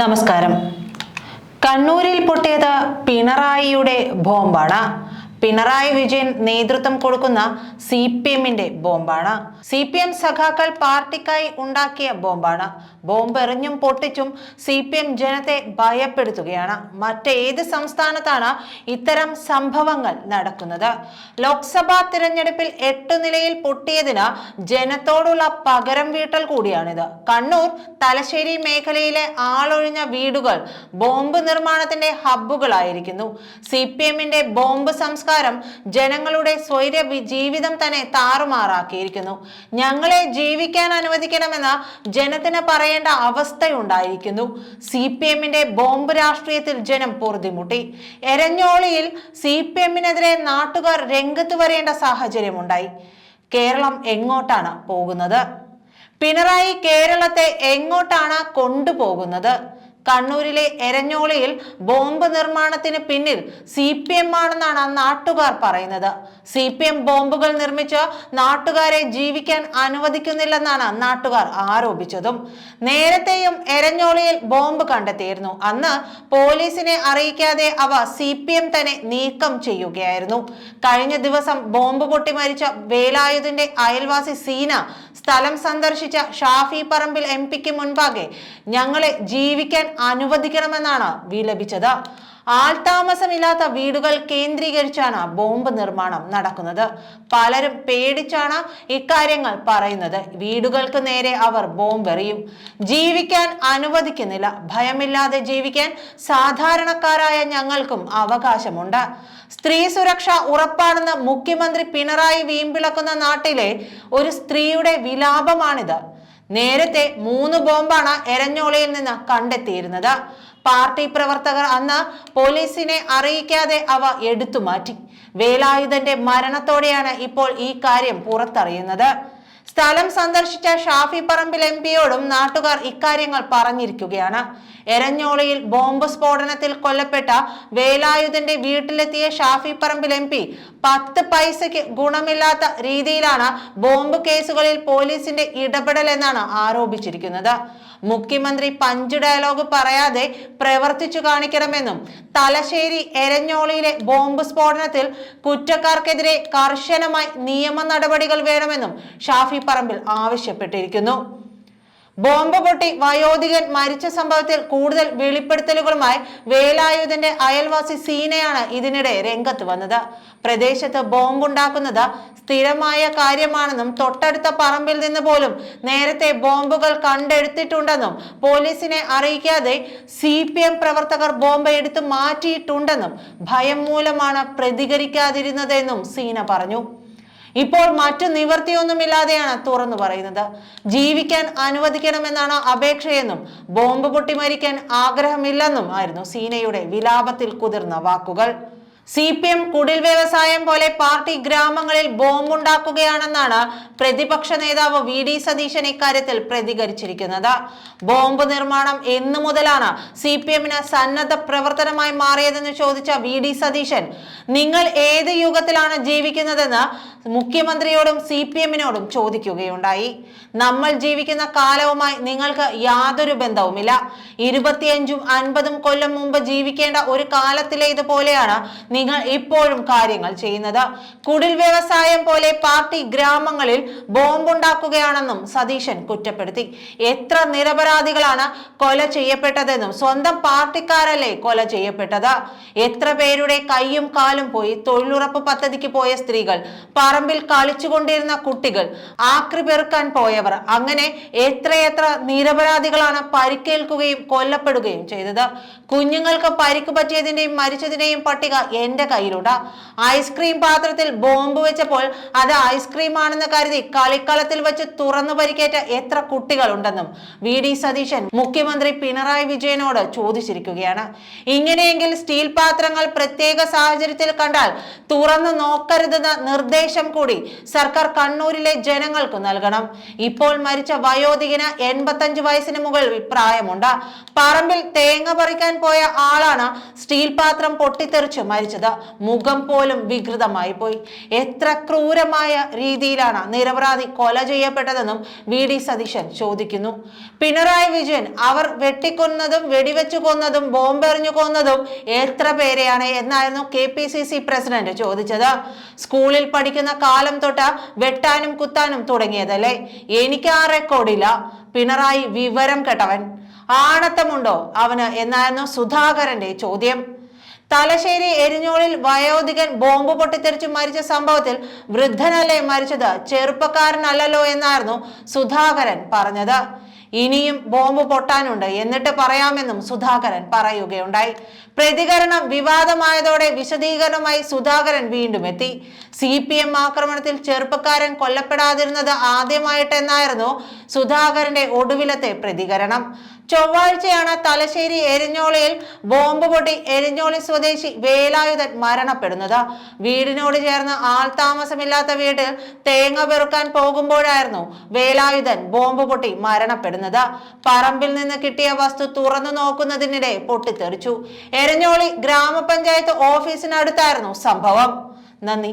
നമസ്കാരം. കണ്ണൂരിൽ പൊട്ടിയത് പിണറായിയുടെ ബോംബാണ്. പിണറായി വിജയൻ നേതൃത്വം കൊടുക്കുന്ന സി പി എമ്മിന്റെ ബോംബാണ്. സി പി എം സഖാക്കൾ പാർട്ടിക്കായി ഉണ്ടാക്കിയ ബോംബാണ്. ബോംബ് എറിഞ്ഞും പൊട്ടിച്ചും സി പി എം ജനത്തെ ഭയപ്പെടുത്തുകയാണ്. മറ്റേത് സംസ്ഥാനത്താണ് ഇത്തരം സംഭവങ്ങൾ നടക്കുന്നത്. ലോക്സഭാ തിരഞ്ഞെടുപ്പിൽ എട്ടു നിലയിൽ പൊട്ടിയതിന് ജനത്തോടുള്ള പകരം വീട്ടൽ കൂടിയാണിത്. കണ്ണൂർ തലശ്ശേരി മേഖലയിലെ ആളൊഴിഞ്ഞ വീടുകൾ ബോംബ് നിർമ്മാണത്തിന്റെ ഹബ്ബുകളായിരിക്കുന്നു. സി പി എമ്മിന്റെ ബോംബ് സംസ്കാരം ജനങ്ങളുടെ സ്വൈര ജീവിതം തന്നെ താറുമാറാക്കിയിരിക്കുന്നു. ഞങ്ങളെ ജീവിക്കാൻ അനുവദിക്കണമെന്ന ജനത്തിന് പറയേണ്ട അവസ്ഥയുണ്ടായിരിക്കുന്നു. സി പി എമ്മിന്റെ ബോംബ് രാഷ്ട്രീയത്തിൽ ജനം പൊറുതിമുട്ടി. എരഞ്ഞോളിയിൽ സി പി എമ്മിനെതിരെ നാട്ടുകാർ രംഗത്ത് വരേണ്ട സാഹചര്യമുണ്ടായി. കേരളം എങ്ങോട്ടാണ് പോകുന്നത്? പിണറായി കേരളത്തെ എങ്ങോട്ടാണ് കൊണ്ടുപോകുന്നത്? കണ്ണൂരിലെ എരഞ്ഞോളിയിൽ ബോംബ് നിർമ്മാണത്തിന് പിന്നിൽ സി പി എം ആണെന്നാണ് നാട്ടുകാർ പറയുന്നത്. സി പി എം ബോംബുകൾ നിർമ്മിച്ച് നാട്ടുകാരെ ജീവിക്കാൻ അനുവദിക്കുന്നില്ലെന്നാണ് നാട്ടുകാർ ആരോപിച്ചതും. നേരത്തെയും എരഞ്ഞോളിയിൽ ബോംബ് കണ്ടെത്തിയിരുന്നു. അന്ന് പോലീസിനെ അറിയിക്കാതെ അവ സി പി എം തന്നെ നീക്കം ചെയ്യുകയായിരുന്നു. കഴിഞ്ഞ ദിവസം ബോംബ് പൊട്ടി മരിച്ച വേലായുധന്റെ അയൽവാസി സീന സ്ഥലം സന്ദർശിച്ച ഷാഫി പറമ്പിൽ എം പിക്ക് മുൻപാകെ ഞങ്ങളെ ജീവിക്കാൻ അനുവദിക്കണമെന്നാണ് വിലപിച്ചത് ആൾതാമസമില്ലാത്ത വീടുകൾ കേന്ദ്രീകരിച്ചാണ് ബോംബ് നിർമ്മാണം നടക്കുന്നത്. പലരും പേടിച്ചാണ് ഇക്കാര്യങ്ങൾ പറയുന്നത്. വീടുകൾക്ക് നേരെ അവർ ബോംബെറിയും ജീവിക്കാൻ അനുവദിക്കുന്നില്ല. ഭയമില്ലാതെ ജീവിക്കാൻ സാധാരണക്കാരായ ഞങ്ങൾക്കും അവകാശമുണ്ട്. സ്ത്രീ സുരക്ഷ ഉറപ്പാണെന്ന് മുഖ്യമന്ത്രി പിണറായി വീമ്പിളക്കുന്ന നാട്ടിലെ ഒരു സ്ത്രീയുടെ വിലാപമാണിത്. നേരത്തെ മൂന്ന് ബോംബാണ് എരഞ്ഞോളയിൽ നിന്ന് കണ്ടെത്തിയിരുന്നത്. പാർട്ടി പ്രവർത്തകർ അന്ന് പോലീസിനെ അറിയിക്കാതെ അവ എടുത്തു മാറ്റി. വേലായുധന്റെ മരണത്തോടെയാണ് ഇപ്പോൾ ഈ കാര്യം പുറത്തറിയുന്നത്. സ്ഥലം സന്ദർശിച്ച ഷാഫി പറമ്പിൽ എം പിയോടും നാട്ടുകാർ ഇക്കാര്യങ്ങൾ പറഞ്ഞിരിക്കുകയാണ്. എരഞ്ഞോളിയിൽ ബോംബ് സ്ഫോടനത്തിൽ കൊല്ലപ്പെട്ട വേലായുധന്റെ വീട്ടിലെത്തിയ ഷാഫി പറമ്പിൽ എം പി പത്ത് പൈസയ്ക്ക് ഗുണമില്ലാത്ത രീതിയിലാണ് ബോംബ് കേസുകളിൽ പോലീസിന്റെ ഇടപെടൽ എന്നാണ് ആരോപിച്ചിരിക്കുന്നത്. മുഖ്യമന്ത്രി പഞ്ച് ഡയലോഗ് പറയാതെ പ്രവർത്തിച്ചു കാണിക്കണമെന്നും തലശ്ശേരി എരഞ്ഞോളിയിലെ ബോംബ് സ്ഫോടനത്തിൽ കുറ്റക്കാർക്കെതിരെ കർശനമായി നിയമ നടപടികൾ വേണമെന്നും ഷാഫി പറമ്പിൽ ആവശ്യപ്പെട്ടിരിക്കുന്നു. ബോംബ് പൊട്ടി വയോധികൻ മരിച്ച സംഭവത്തിൽ കൂടുതൽ വെളിപ്പെടുത്തലുകളുമായി വേലായുധന്റെ അയൽവാസി സീനയാണ് ഇതിനിടെ രംഗത്ത് വന്നത്. പ്രദേശത്ത് ബോംബുണ്ടാക്കുന്നത് സ്ഥിരമായ കാര്യമാണെന്നും തൊട്ടടുത്ത പറമ്പിൽ നിന്ന് പോലും നേരത്തെ ബോംബുകൾ കണ്ടെടുത്തിട്ടുണ്ടെന്നും പോലീസിനെ അറിയിക്കാതെ സി പ്രവർത്തകർ ബോംബ് എടുത്തു മാറ്റിയിട്ടുണ്ടെന്നും ഭയം മൂലമാണ് പ്രതികരിക്കാതിരുന്നതെന്നും സീന പറഞ്ഞു. ഇപ്പോൾ മറ്റു നിവൃത്തിയൊന്നുമില്ലാതെയാണ് തുറന്നു പറയുന്നത്. ജീവിക്കാൻ അനുവദിക്കണമെന്നാണ് അപേക്ഷയെന്നും ബോംബ് പൊട്ടി മരിക്കാൻ ആഗ്രഹമില്ലെന്നും ആയിരുന്നു സീനയുടെ വിലാപത്തിൽ കുതിർന്ന വാക്കുകൾ. സി പി എം കുടിൽ വ്യവസായം പോലെ പാർട്ടി ഗ്രാമങ്ങളിൽ ബോംബുണ്ടാക്കുകയാണെന്നാണ് പ്രതിപക്ഷ നേതാവ് വി ഡി സതീശൻ ഇക്കാര്യത്തിൽ പ്രതികരിച്ചിരിക്കുന്നത്. ബോംബ് നിർമ്മാണം എന്നു മുതലാണ് സി പി എമ്മിന് സന്നദ്ധ പ്രവർത്തനമായി മാറിയതെന്ന് ചോദിച്ച വി ഡി സതീശൻ നിങ്ങൾ ഏത് യുഗത്തിലാണ് ജീവിക്കുന്നതെന്ന് മുഖ്യമന്ത്രിയോടും സി പി എമ്മിനോടും ചോദിക്കുകയുണ്ടായി. നമ്മൾ ജീവിക്കുന്ന കാലവുമായി നിങ്ങൾക്ക് യാതൊരു ബന്ധവുമില്ല. ഇരുപത്തിയഞ്ചും അൻപതും കൊല്ലം മുമ്പ് ജീവിക്കേണ്ട ഒരു കാലത്തിലെ ഇതുപോലെയാണ് നിങ്ങൾ ഇപ്പോഴും കാര്യങ്ങൾ ചെയ്യുന്നത്. കുടിൽ വ്യവസായം പോലെ പാർട്ടി ഗ്രാമങ്ങളിൽ ബോംബുണ്ടാക്കുകയാണെന്നും സതീശൻ കുറ്റപ്പെടുത്തി. എത്ര നിരപരാധികളാണ് കൊല ചെയ്യപ്പെട്ടതെന്നും സ്വന്തം പാർട്ടിക്കാരല്ലേ കൊല ചെയ്യപ്പെട്ടത്? എത്ര പേരുടെ കൈയും കാലും പോയി തൊഴിലുറപ്പ് പദ്ധതിക്ക് പോയ സ്ത്രീകൾ പറമ്പിൽ കളിച്ചുകൊണ്ടിരുന്ന കുട്ടികൾ ആക്രി പെറുക്കാൻ പോയവർ അങ്ങനെ എത്രയെത്ര നിരപരാധികളാണ് പരിക്കേൽക്കുകയും കൊല്ലപ്പെടുകയും ചെയ്തത്. കുഞ്ഞുങ്ങൾക്ക് പരിക്ക് പറ്റിയതിന്റെയും മരിച്ചതിന്റെയും പട്ടിക എന്റെ കയ്യിലൂടാ ഐസ്ക്രീം പാത്രത്തിൽ ബോംബ് വെച്ചപ്പോൾ അത് ഐസ്ക്രീം ആണെന്ന് കരുതി കളിക്കളത്തിൽ വെച്ച് തുറന്നു പരിക്കേറ്റ എത്ര കുട്ടികളുണ്ടെന്നും വി ഡി സതീശൻ മുഖ്യമന്ത്രി പിണറായി വിജയനോട് ചോദിച്ചിരിക്കുകയാണ്. ഇങ്ങനെയെങ്കിൽ സ്റ്റീൽ പാത്രങ്ങൾ പ്രത്യേക സാഹചര്യത്തിൽ കണ്ടാൽ തുറന്നു നോക്കരുതെന്ന നിർദ്ദേശം കൂടി സർക്കാർ കണ്ണൂരിലെ ജനങ്ങൾക്ക് നൽകണം. ഇപ്പോൾ മരിച്ച വയോധികന് എൺപത്തഞ്ച് വയസ്സിന് മുകളിൽ പ്രായമുണ്ട്. പറമ്പിൽ തേങ്ങ പറിക്കാൻ പോയ ആളാണ് സ്റ്റീൽ പാത്രം പൊട്ടിത്തെറിച്ച് മരിച്ചത്. ചോദിച്ചത് മുഖം പോലും വികൃതമായി പോയി എത്ര ക്രൂരമായ രീതിയിലാണ് നിരപരാധി കൊല ചെയ്യപ്പെട്ടതെന്നും വി ഡി സതീശൻ ചോദിക്കുന്നു. പിണറായി വിജയൻ അവർ വെട്ടിക്കൊന്നതും വെടിവെച്ചു കൊന്നതും ബോംബെറിഞ്ഞു കൊന്നതും എത്ര പേരെയാണ് എന്നായിരുന്നു K P C C president ചോദിച്ചത്. സ്കൂളിൽ പഠിക്കുന്ന കാലം തൊട്ട് വെട്ടാനും കുത്താനും തുടങ്ങിയതല്ലേ? എനിക്ക് ആ റെക്കോർഡില്ല പിണറായി വിവരം കെട്ടവൻ. ആണത്തമുണ്ടോ അവന് എന്നായിരുന്നു സുധാകരന്റെ ചോദ്യം. തലശ്ശേരി എരിഞ്ഞോളിൽ വയോധികൻ ബോംബ് പൊട്ടിത്തെറിച്ച് മരിച്ച സംഭവത്തിൽ വൃദ്ധനല്ലേ മരിച്ചത്? ചെറുപ്പക്കാരനല്ലല്ലോ എന്നായിരുന്നു സുധാകരൻ പറഞ്ഞത്. ഇനിയും ബോംബ് പൊട്ടാനുണ്ട്. എന്നിട്ട് പറയാമെന്നും സുധാകരൻ പറയുകയുണ്ടായി. പ്രതികരണം വിവാദമായതോടെ വിശദീകരണമായി സുധാകരൻ വീണ്ടും എത്തി. സി പി എം ആക്രമണത്തിൽ ചെറുപ്പക്കാരൻ കൊല്ലപ്പെടാതിരുന്നത് ആദ്യമായിട്ടെന്നായിരുന്നു സുധാകരന്റെ ഒടുവിലത്തെ പ്രതികരണം. ചൊവ്വാഴ്ചയാണ് തലശ്ശേരി എരിഞ്ഞോളിയിൽ ബോംബ് പൊട്ടി എരിഞ്ഞോളി സ്വദേശി വേലായുധൻ മരണപ്പെടുന്നത്. വീടിനോട് ചേർന്ന് ആൾതാമസമില്ലാത്ത വീട്ടിൽ തേങ്ങ പെറുക്കാൻ പോകുമ്പോഴായിരുന്നു വേലായുധൻ ബോംബ് പൊട്ടി മരണപ്പെടുന്നത്. പറമ്പിൽ നിന്ന് കിട്ടിയ വസ്തു തുറന്നു നോക്കുന്നതിനിടെ പൊട്ടിത്തെറിച്ചു. എരഞ്ഞോളി ഗ്രാമപഞ്ചായത്ത് ഓഫീസിനടുത്തായിരുന്നു സംഭവം. നന്ദി.